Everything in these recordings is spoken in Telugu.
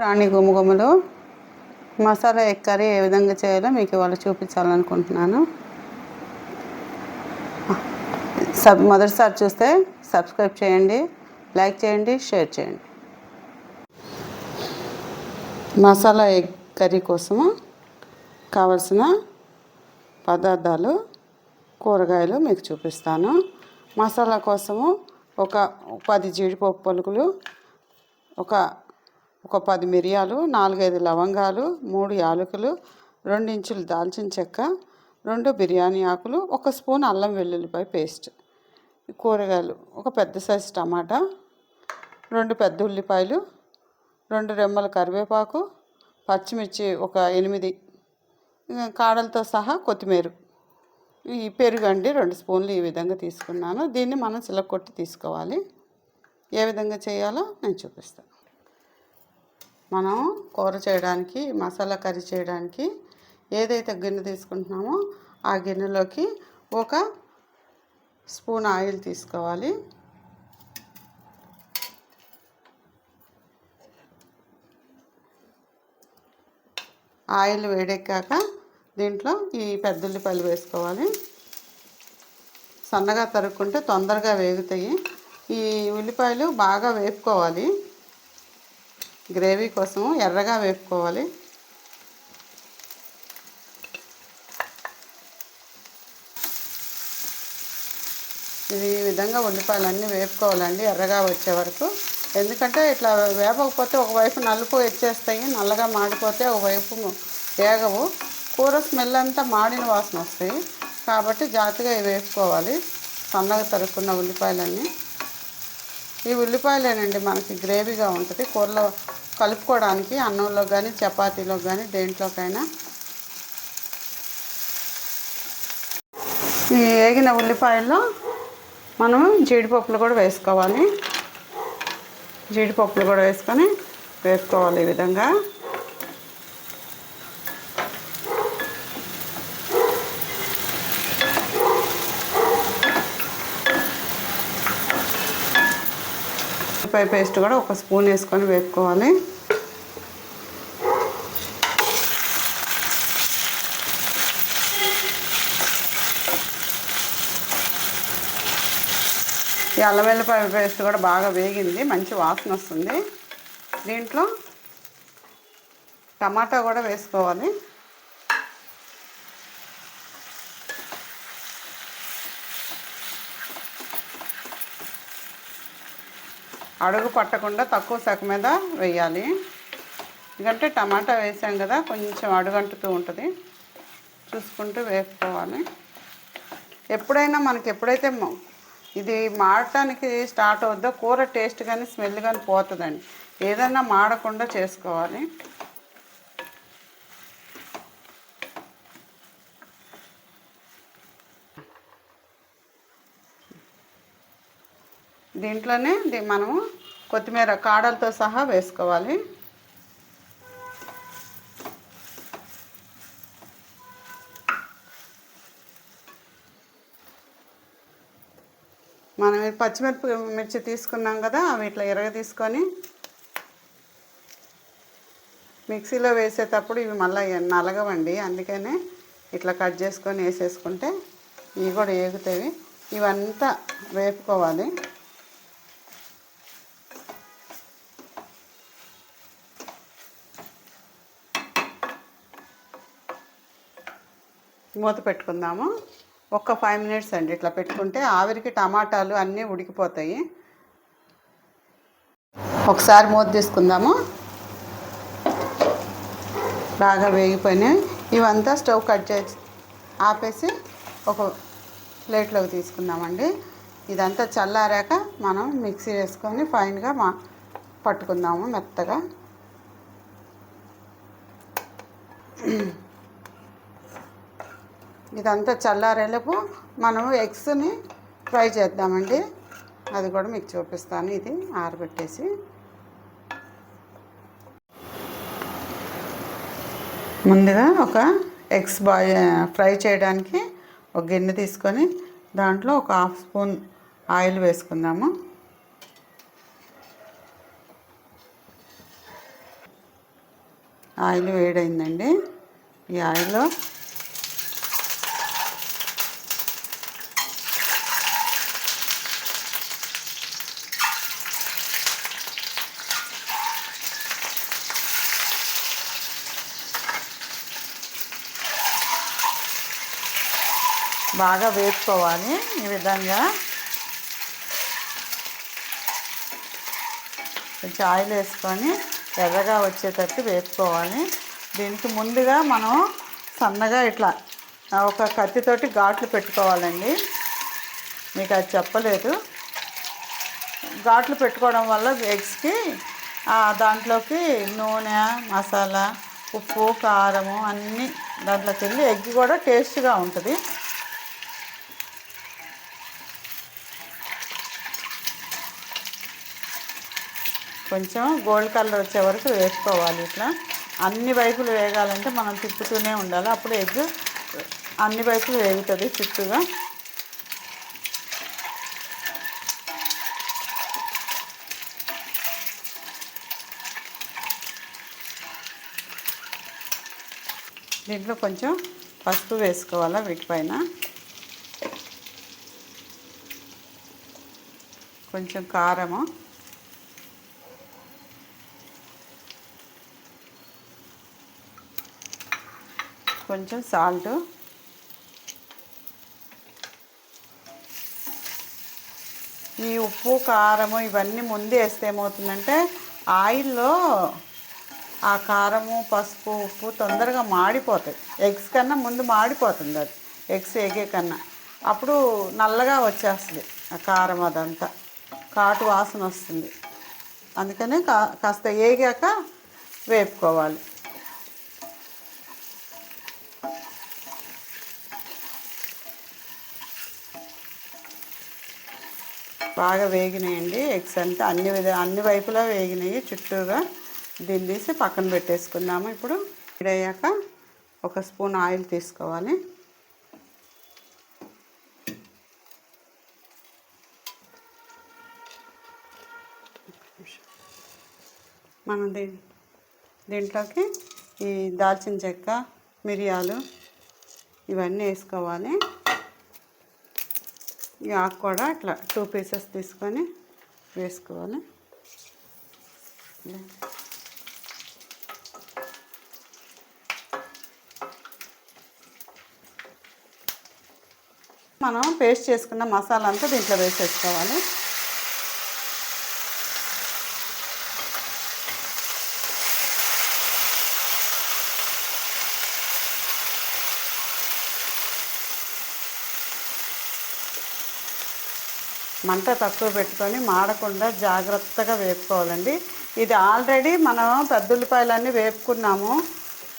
రాణి గుమగుమలు మసాలా ఎగ్ కర్రీ ఏ విధంగా చేయాలో మీకు ఇవాళ చూపించాలనుకుంటున్నాను. సబ్ మొదటిసారి చూస్తే సబ్స్క్రైబ్ చేయండి లైక్ చేయండి షేర్ చేయండి. మసాలా ఎగ్ కర్రీ కోసము కావలసిన పదార్థాలు కూరగాయలు మీకు చూపిస్తాను. మసాలా కోసము ఒక పది జీడిపప్పు పలుకులు ఒక ఒక పది మిరియాలు నాలుగైదు లవంగాలు మూడు యాలకులు రెండు ఇంచులు దాల్చిన చెక్క రెండు బిర్యానీ ఆకులు ఒక స్పూన్ అల్లం వెల్లుల్లిపాయ పేస్ట్. కూరగాయలు ఒక పెద్ద సైజు టమాటా రెండు పెద్ద ఉల్లిపాయలు రెండు రెమ్మల కరివేపాకు పచ్చిమిర్చి ఒక ఎనిమిది కాడలతో సహా కొత్తిమీర. ఈ పెరుగు అండి రెండు స్పూన్లు ఈ విధంగా తీసుకున్నాను. దీన్ని మనం చిలకొట్టి తీసుకోవాలి. ఏ విధంగా చేయాలో నేను చూపిస్తాను. మనం కూర చేయడానికి మసాలా కర్రీ చేయడానికి ఏదైతే గిన్నె తీసుకుంటున్నామో ఆ గిన్నెలోకి ఒక స్పూన్ ఆయిల్ తీసుకోవాలి. ఆయిల్ వేడెక్కాక దీంట్లో ఈ పెద్ద ఉల్లిపాయలు వేసుకోవాలి. సన్నగా తరుక్కుంటే తొందరగా వేగుతాయి. ఈ ఉల్లిపాయలు బాగా వేపుకోవాలి. గ్రేవీ కోసం ఎర్రగా వేపుకోవాలి. ఇది ఈ విధంగా ఉల్లిపాయలు అన్నీ వేపుకోవాలండి ఎర్రగా వచ్చే వరకు. ఎందుకంటే ఇట్లా వేపకపోతే ఒకవైపు నలుపు వచ్చేస్తాయి నల్లగా మాడిపోతే ఒకవైపు వేగవు. కూర స్మెల్ అంతా మాడిన వాసన వస్తాయి. కాబట్టి జాగ్రత్తగా ఇవి వేపుకోవాలి. సన్నగా తరుక్కున్న ఉల్లిపాయలన్నీ. ఈ ఉల్లిపాయలేనండి మనకి గ్రేవీగా ఉంటుంది. కూరలో కలుపుకోవడానికి అన్నంలో కానీ చపాతీలో కానీ దేంట్లోకైనా. ఈ వేగిన ఉల్లిపాయల్లో మనం జీడిపప్పులు కూడా వేసుకోవాలి. జీడిపప్పులు కూడా వేసుకొని వేసుకోవాలి ఈ విధంగా. ఉల్లిపాయ పేస్ట్ కూడా ఒక స్పూన్ వేసుకొని వేపుకోవాలి. ఈ అల్లం వెల్లిపాయ పేస్ట్ కూడా బాగా వేగింది మంచి వాసన వస్తుంది. దీంట్లో టమాటా కూడా వేసుకోవాలి. అడుగు పట్టకుండా తక్కువ శాఖ మీద వేయాలి. ఎందుకంటే టమాటా వేసాం కదా కొంచెం అడుగంటుతూ ఉంటుంది. చూసుకుంటూ వేసుకోవాలి ఎప్పుడైనా మనకి ఎప్పుడైతే ఇది మాడటానికి స్టార్ట్ అవుద్దో కూర టేస్ట్ కానీ స్మెల్ కానీ పోతుందండి. ఏదైనా మాడకుండా చేసుకోవాలి. దీంట్లోనే మనము కొత్తిమీర కాడలతో సహా వేసుకోవాలి. మనం పచ్చిమిరప మిర్చి తీసుకున్నాం కదా అవి ఇట్లా ఎరగ తీసుకొని మిక్సీలో వేసేటప్పుడు ఇవి మళ్ళీ నలగవండి. అందుకనే ఇట్లా కట్ చేసుకొని వేసేసుకుంటే ఇవి కూడా ఏగుతాయి. ఇవంతా వేపుకోవాలి. మూత పెట్టుకుందాము. ఒక్క ఫైవ్ మినిట్స్ అండి ఇట్లా పెట్టుకుంటే ఆవిరికి టమాటాలు అన్నీ ఉడికిపోతాయి. ఒకసారి మూత తీసుకుందాము. బాగా వేగిపోయినాయి. ఇవంతా స్టవ్ కట్ చేసి ఆపేసి ఒక ప్లేట్లోకి తీసుకుందామండి. ఇదంతా చల్లారాక మనం మిక్సీ వేసుకొని ఫైన్గా మా పట్టుకుందాము మెత్తగా. ఇదంతా చల్లారేలోపు మనం ఎగ్స్ని ఫ్రై చేద్దామండి. అది కూడా మీకు చూపిస్తాను. ఇది ఆరబెట్టేసి. ముందుగా ఒక ఎగ్స్ బాయ్ ఫ్రై చేయడానికి ఒక గిన్నె తీసుకొని దాంట్లో ఒక హాఫ్ స్పూన్ ఆయిల్ వేసుకుందాము. ఆయిల్ వేడైందండి. ఈ ఆయిల్లో బాగా వేసుకోవాలి ఈ విధంగా. కొంచెం ఆయిల్ వేసుకొని ఎర్రగా వచ్చేటట్టు వేసుకోవాలి దీనికి ముందుగా మనం సన్నగా ఇట్లా ఒక కత్తితోటి ఘాట్లు పెట్టుకోవాలండి. మీకు అది చెప్పలేదు. ఘాట్లు పెట్టుకోవడం వల్ల ఎగ్స్కి దాంట్లోకి నూనె మసాలా ఉప్పు కారము అన్నీ దాంట్లోకి వెళ్ళి ఎగ్ కూడా టేస్ట్గా ఉంటుంది. కొంచెం గోల్డ్ కలర్ వచ్చే వరకు వేసుకోవాలి ఇట్లా. అన్ని వైపులు వేగాలంటే మనం తిప్పుతూనే ఉండాలి. అప్పుడు ఎగ్ అన్ని వైపులు వేగుతుంది చుట్టూగా. దీంట్లో కొంచెం పసుపు వేసుకోవాలా వీటిపైన. కొంచెం కారము. కొంచెం సాల్ట్. ఈ ఉప్పు కారము ఇవన్నీ ముందు వేస్తే ఏమవుతుందంటే ఆయిల్లో ఆ కారము పసుపు ఉప్పు తొందరగా మాడిపోతాయి. ఎగ్స్ కన్నా ముందు మాడిపోతుంది అది. ఎగ్స్ ఎగే కన్నా. అప్పుడు నల్లగా వచ్చేస్తుంది ఆ కారం అదంతా. కాటు వాసన వస్తుంది. అందుకనే కా కాస్త ఏగాక వేపుకోవాలి. బాగా వేగినాయండి. ఎగ్స్ అంతా అన్ని విధ అన్ని వైపులా వేగినాయి. చుట్టూగా దీన్ని తీసి పక్కన పెట్టేసుకుందాము. ఇప్పుడు వేడయ్యాక ఒక స్పూన్ ఆయిల్ తీసుకోవాలి. మనం దీ దీంట్లోకి ఈ దాల్చిన చెక్క మిరియాలు ఇవన్నీ వేసుకోవాలి. ఈ ఆకు కూడా అట్లా టూ పీసెస్ తీసుకొని వేసుకోవాలి. మనం పేస్ట్ చేసుకున్న మసాలా అంతా దీంట్లో వేసేసుకోవాలి. మంట తక్కువ పెట్టుకొని మాడకుండా జాగ్రత్తగా వేపుకోవాలండి. ఇది ఆల్రెడీ మనం పెద్ద ఉల్లిపాయలన్నీ వేపుకున్నాము.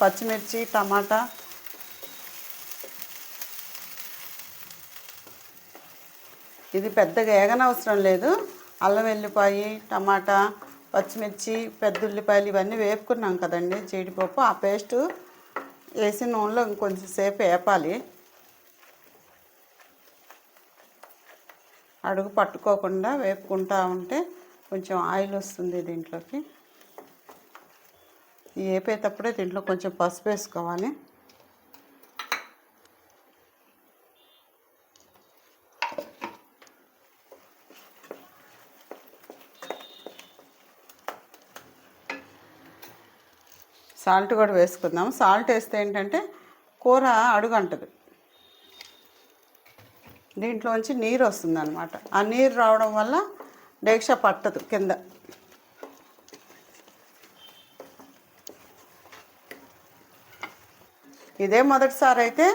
పచ్చిమిర్చి టమాటా. ఇది పెద్దగా ఏగనవసరం లేదు. అల్లం వెల్లిపాయి టమాటా పచ్చిమిర్చి పెద్ద ఉల్లిపాయలు ఇవన్నీ వేపుకున్నాం కదండి. జీడిపప్పు ఆ పేస్టు వేసి నూనెలో ఇంకొంచెం సేపు వేపాలి. అడుగు పట్టుకోకుండా వేపుకుంటా ఉంటే కొంచెం ఆయిల్ వస్తుంది దీంట్లోకి. వేపేటప్పుడే దీంట్లో కొంచెం పసుపు వేసుకోవాలి. సాల్ట్ కూడా వేసుకుందాం. సాల్ట్ వేస్తే ఏంటంటే కూర అడుగు అంటది దీంట్లోంచి నీరు వస్తుంది అనమాట ఆ నీరు రావడం వల్ల డేక్ష పట్టదు కింద. ఇదే మొదటిసారి అయితే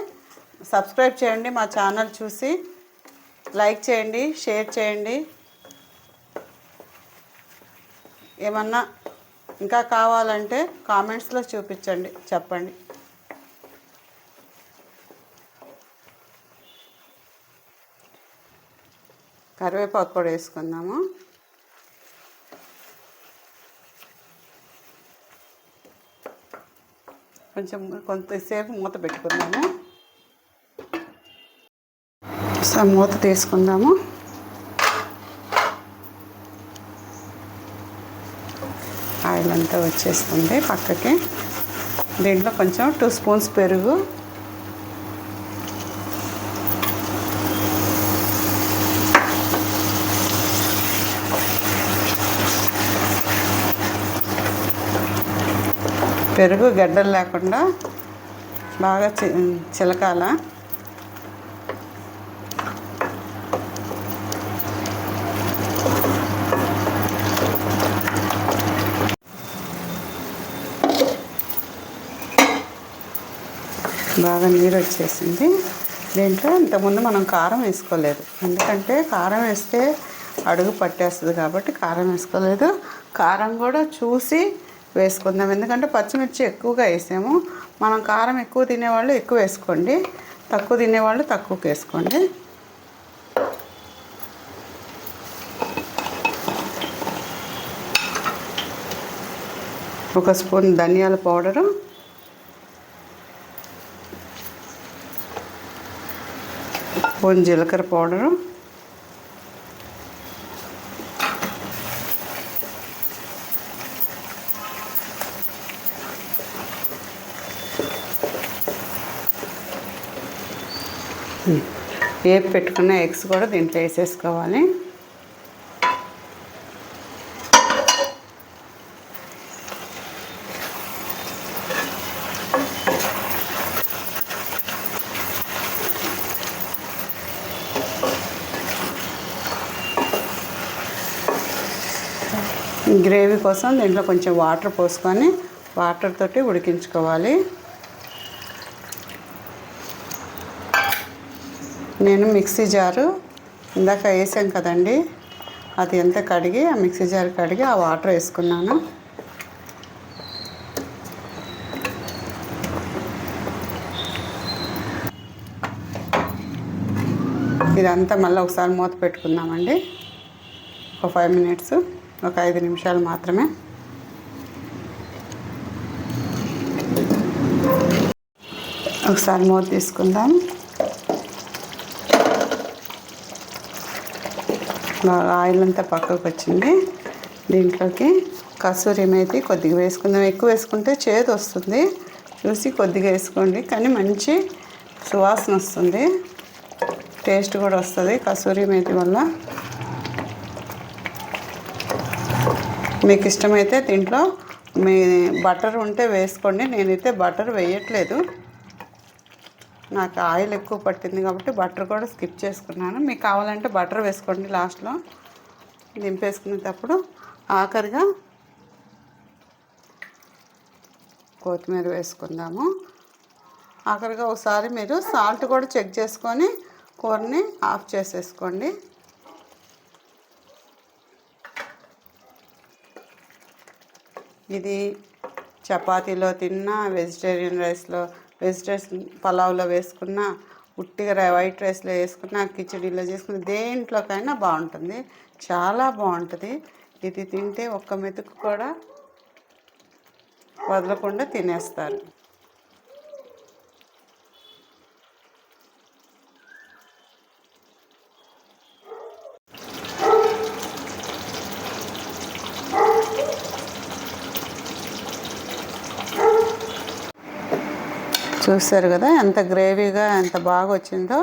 సబ్స్క్రైబ్ చేయండి మా ఛానల్ చూసి లైక్ చేయండి షేర్ చేయండి. ఏమన్నా ఇంకా కావాలంటే కామెంట్స్లో చూపించండి చెప్పండి. కరివేపాకు కూడా వేసుకుందాము. కొంచెం కొంతసేపు మూత పెట్టుకుందాము. సో మూత తీసుకుందాము. ఆయిల్ అంతా వచ్చేస్తుంది పక్కకి. దీంట్లో కొంచెం టూ స్పూన్స్ పెరుగు పెరుగు గడ్డలు లేకుండా బాగా చి చిలకాల. బాగా నీరు వచ్చేసింది. దీంట్లో ఇంతకుముందు మనం కారం వేసుకోలేదు. ఎందుకంటే కారం వేస్తే అడుగు పట్టేస్తుంది కాబట్టి కారం వేసుకోలేదు. కారం కూడా చూసి వేసుకుందాం. ఎందుకంటే పచ్చిమిర్చి ఎక్కువగా వేసాము. మనం కారం ఎక్కువ తినేవాళ్ళు ఎక్కువ వేసుకోండి. తక్కువ తినేవాళ్ళు తక్కువకి వేసుకోండి. ఒక స్పూన్ ధనియాల పౌడరు. స్పూన్ జీలకర్ర పౌడరు. వేపు పెట్టుకున్న ఎగ్స్ కూడా దీంట్లో వేసేసుకోవాలి. గ్రేవీ కోసం దీంట్లో కొంచెం వాటర్ పోసుకొని వాటర్ తోటి ఉడికించుకోవాలి. నేను మిక్సీ జారు ఇందాక వేసాం కదండి. అది ఎంత కడిగి ఆ మిక్సీ జార్ కడిగి ఆ వాటర్ వేసుకున్నాను. ఇదంతా మళ్ళీ ఒకసారి మూత పెట్టుకుందామండి. ఒక ఫైవ్ మినిట్స్ ఒక ఐదు నిమిషాలు మాత్రమే. ఒకసారి మూత తీసుకుందాం. ఆయిల్ అంతా పక్కకు వచ్చింది. దీంట్లోకి కసూరి మేతి కొద్దిగా వేసుకుందాం. ఎక్కువ వేసుకుంటే చేదు వస్తుంది. చూసి కొద్దిగా వేసుకోండి. కానీ మంచి సువాసన వస్తుంది. టేస్ట్ కూడా వస్తుంది కసూరి మేతి వల్ల. మీకు ఇష్టమైతే దీంట్లో మీ బటర్ ఉంటే వేసుకోండి. నేనైతే బటర్ వేయట్లేదు. నాకు ఆయిల్ ఎక్కువ పట్టింది కాబట్టి బటర్ కూడా స్కిప్ చేసుకున్నాను. మీకు కావాలంటే బటర్ వేసుకోండి లాస్ట్లో. దింపేసుకునేటప్పుడు ఆఖరిగా కొత్తిమీర వేసుకుందాము. ఆఖరిగా ఒకసారి మీరు సాల్ట్ కూడా చెక్ చేసుకొని కూరని ఆఫ్ చేసేసుకోండి. ఇది చపాతీలో తిన్నా వెజిటేరియన్ రైస్లో వెజిటేరియన్ పలావ్లో వేసుకున్న ఉట్టిగా వైట్ రైస్లో వేసుకున్న కిచడీలో చేసుకున్న దేంట్లోకైనా బాగుంటుంది. చాలా బాగుంటుంది. ఇది తింటే ఒక్క మెతుకు కూడా వదలకుండా తినేస్తారు. చూస్తారు కదా ఎంత గ్రేవీగా ఎంత బాగా వచ్చిందో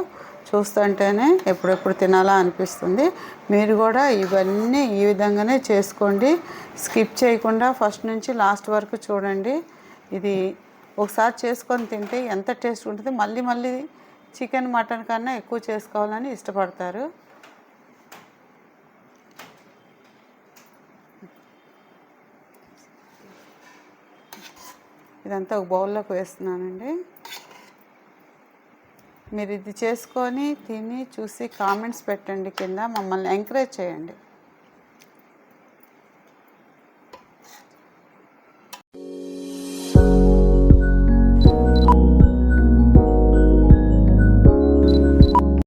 చూస్తుంటేనే ఎప్పుడెప్పుడు తినాలా అనిపిస్తుంది. మీరు కూడా ఇవన్నీ ఈ విధంగానే చేసుకోండి. స్కిప్ చేయకుండా ఫస్ట్ నుంచి లాస్ట్ వరకు చూడండి. ఇది ఒకసారి చేసుకొని తింటే ఎంత టేస్ట్ ఉంటుంది మళ్ళీ మళ్ళీ చికెన్ మటన్ కన్నా ఎక్కువ చేసుకోవాలని ఇష్టపడతారు. ఇదంతా ఒక బౌల్లోకి వేస్తున్నానండి. మీరు ఇది చేసుకొని తిని చూసి కామెంట్స్ పెట్టండి కింద. మమ్మల్ని ఎంకరేజ్ చేయండి.